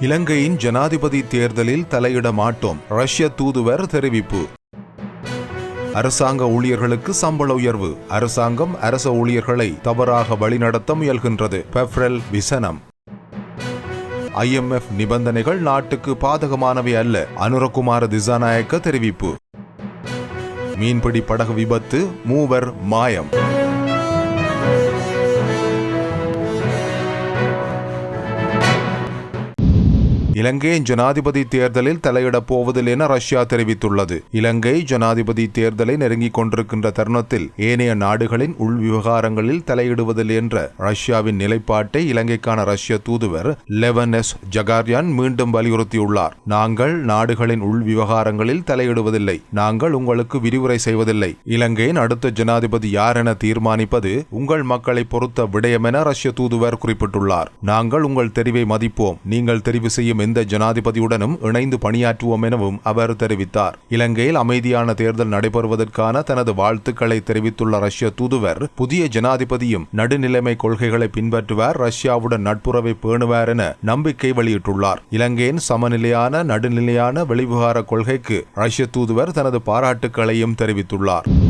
இலங்கையின் ஜனாதிபதி தேர்தலில் தலையிட மாட்டோம் ரஷ்ய தூதுவர் தெரிவிப்பு. அரசாங்க ஊழியர்களுக்கு சம்பள உயர்வு. அரசாங்கம் அரச ஊழியர்களை தவறாக வழிநடத்த முயல்கின்றது. பெப்ரல் விசனம். ஐஎம்எஃப் நிபந்தனைகள் நாட்டுக்கு பாதகமானவை அல்ல அனுரகுமார திசாநாயக்க தெரிவிப்பு. மீன்பிடி படகு விபத்து மூவர் மாயம். இலங்கையின் ஜனாதிபதி தேர்தலில் தலையிடப் போவதில்லை என ரஷ்யா தெரிவித்துள்ளது. இலங்கை ஜனாதிபதி தேர்தலை நெருங்கிக் கொண்டிருக்கின்ற தருணத்தில் ஏனைய நாடுகளின் உள் விவகாரங்களில் தலையிடுவதில்லை என்ற ரஷ்யாவின் நிலைப்பாட்டை இலங்கைக்கான ரஷ்ய தூதுவர் லெவன் எஸ் ஜகார்யான் மீண்டும் வலியுறுத்தியுள்ளார். நாங்கள் நாடுகளின் உள் விவகாரங்களில் தலையிடுவதில்லை. நாங்கள் உங்களுக்கு விரிவுரை செய்வதில்லை. இலங்கையின் அடுத்த ஜனாதிபதி யார் என தீர்மானிப்பது உங்கள் மக்களை பொறுத்த விடயம் என ரஷ்ய தூதுவர் குறிப்பிட்டுள்ளார். நாங்கள் உங்கள் தெரிவை மதிப்போம். நீங்கள் தெரிவு செய்யும் எந்த ஜனாதிபதியுடனும் இணைந்து பணியாற்றுவோம் எனவும் அவர் தெரிவித்தார். இலங்கையில் அமைதியான தேர்தல் நடைபெறுவதற்கான தனது வாழ்த்துக்களை தெரிவித்துள்ள ரஷ்ய தூதுவர் புதிய ஜனாதிபதியும் நடுநிலைமை கொள்கைகளை பின்பற்றுவார் ரஷ்யாவுடன் நட்புறவை பேணுவார் என நம்பிக்கை வெளியிட்டுள்ளார். இலங்கையின் சமநிலையான நடுநிலையான வெளிவிவகார கொள்கைக்கு ரஷ்ய தூதுவர் தனது பாராட்டுக்களையும் தெரிவித்துள்ளார்.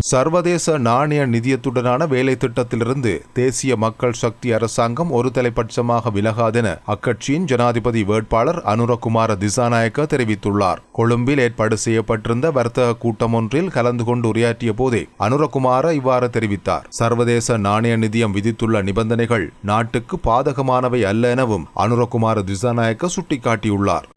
சர்வதேச நாணய நிதியத்துடனான வேலை திட்டத்திலிருந்து தேசிய மக்கள் சக்தி அரசாங்கம் ஒரு தலைப்பட்சமாக விலகாதென அக்கட்சியின் ஜனாதிபதி வேட்பாளர் அனுரகுமார திசாநாயக்க தெரிவித்துள்ளார். கொழும்பில் ஏற்பாடு செய்யப்பட்டிருந்த வர்த்தக கூட்டம் ஒன்றில் கலந்து கொண்டு உரையாற்றிய போதே அனுரகுமார இவ்வாறு தெரிவித்தார். சர்வதேச நாணய நிதியம் விதித்துள்ள நிபந்தனைகள் நாட்டுக்கு பாதகமானவை அல்ல எனவும் அனுரகுமார திசாநாயக்க சுட்டிக்காட்டியுள்ளார்.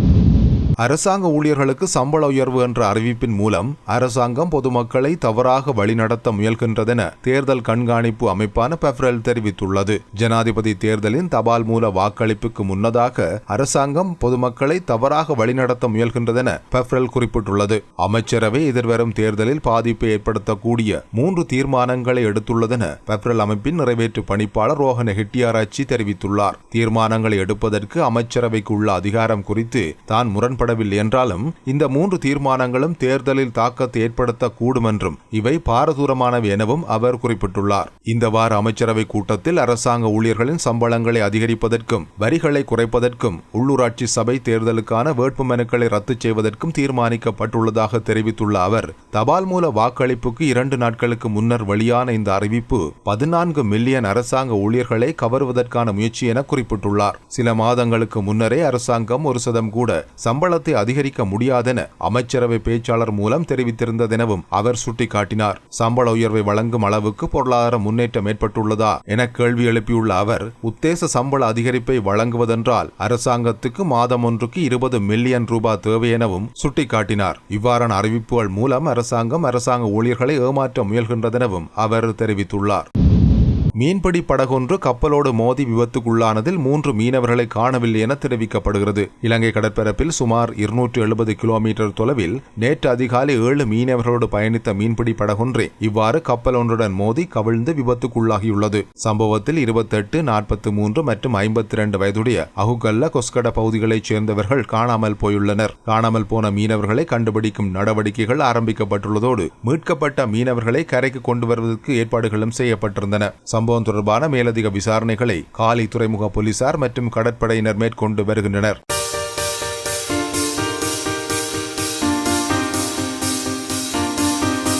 அரசாங்க ஊழியர்களுக்கு சம்பள உயர்வு என்ற அறிவிப்பின் மூலம் அரசாங்கம் பொதுமக்களை தவறாக வழிநடத்த முயல்கின்றதென தேர்தல் கண்காணிப்பு அமைப்பான பெப்ரல் தெரிவித்துள்ளது. ஜனாதிபதி தேர்தலின் தபால் மூல வாக்களிப்புக்கு முன்னதாக அரசாங்கம் பொதுமக்களை தவறாக வழிநடத்த முயல்கின்றதென பெப்ரல் குறிப்பிட்டுள்ளது. அமைச்சரவை எதிர்வரும் தேர்தலில் பாதிப்பை ஏற்படுத்தக்கூடிய மூன்று தீர்மானங்களை எடுத்துள்ளதென பெப்ரல் அமைப்பின் நிறைவேற்று பணிப்பாளர் ரோஹன ஹெட்டியாராய்ச்சி தெரிவித்துள்ளார். தீர்மானங்களை எடுப்பதற்கு அமைச்சரவைக்கு உள்ள அதிகாரம் குறித்து தான் முரண்பட செய்யப்படவில்லை என்றாலும் இந்த மூன்று தீர்மானங்களும் தேர்தலில் தாக்கத்தை ஏற்படுத்தக்கூடும் என்றும் இவை பாரதூரமானவை எனவும் அவர் குறிப்பிட்டுள்ளார். இந்த வார அமைச்சரவை கூட்டத்தில் அரசாங்க ஊழியர்களின் சம்பளங்களை அதிகரிப்பதற்கும் வரிகளை குறைப்பதற்கும் உள்ளூராட்சி சபை தேர்தலுக்கான வேட்புமனுக்களை ரத்து செய்வதற்கும் தீர்மானிக்கப்பட்டுள்ளதாக தெரிவித்துள்ள அவர் தபால் மூல வாக்களிப்புக்கு இரண்டு நாட்களுக்கு முன்னர் வெளியான இந்த அறிவிப்பு பதினான்கு மில்லியன் அரசாங்க ஊழியர்களை கவருவதற்கான முயற்சி என குறிப்பிட்டுள்ளார். சில மாதங்களுக்கு முன்னரே அரசாங்கம் ஒரு சதம் கூட சம்பள சம்பளத்தை அதிகரிக்க முடியாதென அமைச்சரவை பேச்சாளர் மூலம் தெரிவித்திருந்ததெனவும் அவர் சுட்டிக்காட்டினார். சம்பள உயர்வை வழங்கும் அளவுக்கு பொருளாதார முன்னேற்றம் ஏற்பட்டுள்ளதா என கேள்வி எழுப்பியுள்ள அவர் உத்தேச சம்பள அதிகரிப்பை வழங்குவதென்றால் அரசாங்கத்துக்கு மாதம் ஒன்றுக்கு இருபது மில்லியன் ரூபாய் தேவை எனவும் சுட்டிக்காட்டினார். இவ்வாறான அறிவிப்புகள் மூலம் அரசாங்கம் அரசாங்க ஊழியர்களை ஏமாற்ற முயல்கின்றதெனவும் அவர் தெரிவித்துள்ளார். மீன்பிடி படகொன்று கப்பலோடு மோதி விபத்துக்குள்ளானதில் மூன்று மீனவர்களை காணவில்லை என தெரிவிக்கப்படுகிறது. இலங்கை கடற்பரப்பில் சுமார் இருநூற்று எழுபது கிலோமீட்டர் தொலைவில் நேற்று அதிகாலை ஏழு மீனவர்களோடு பயணித்த மீன்பிடி படகொன்றே இவ்வாறு கப்பல் ஒன்றுடன் மோதி கவிழ்ந்து விபத்துக்குள்ளாகியுள்ளது. சம்பவத்தில் இருபத்தெட்டு நாற்பத்தி மூன்று மற்றும் ஐம்பத்தி இரண்டு வயதுடைய அகுகல்ல கொஸ்கட பகுதிகளைச் சேர்ந்தவர்கள் காணாமல் போயுள்ளனர். காணாமல் போன மீனவர்களை கண்டுபிடிக்கும் நடவடிக்கைகள் ஆரம்பிக்கப்பட்டுள்ளதோடு மீட்கப்பட்ட மீனவர்களை கரைக்கு கொண்டு வருவதற்கு ஏற்பாடுகளும் செய்யப்பட்டிருந்தன. சம்பவம் தொடர்பான மேலதிக விசாரணைகளை காலி துறைமுக போலீசார் மற்றும் கடற்படையினர் மேற்கொண்டு வருகின்றனர்.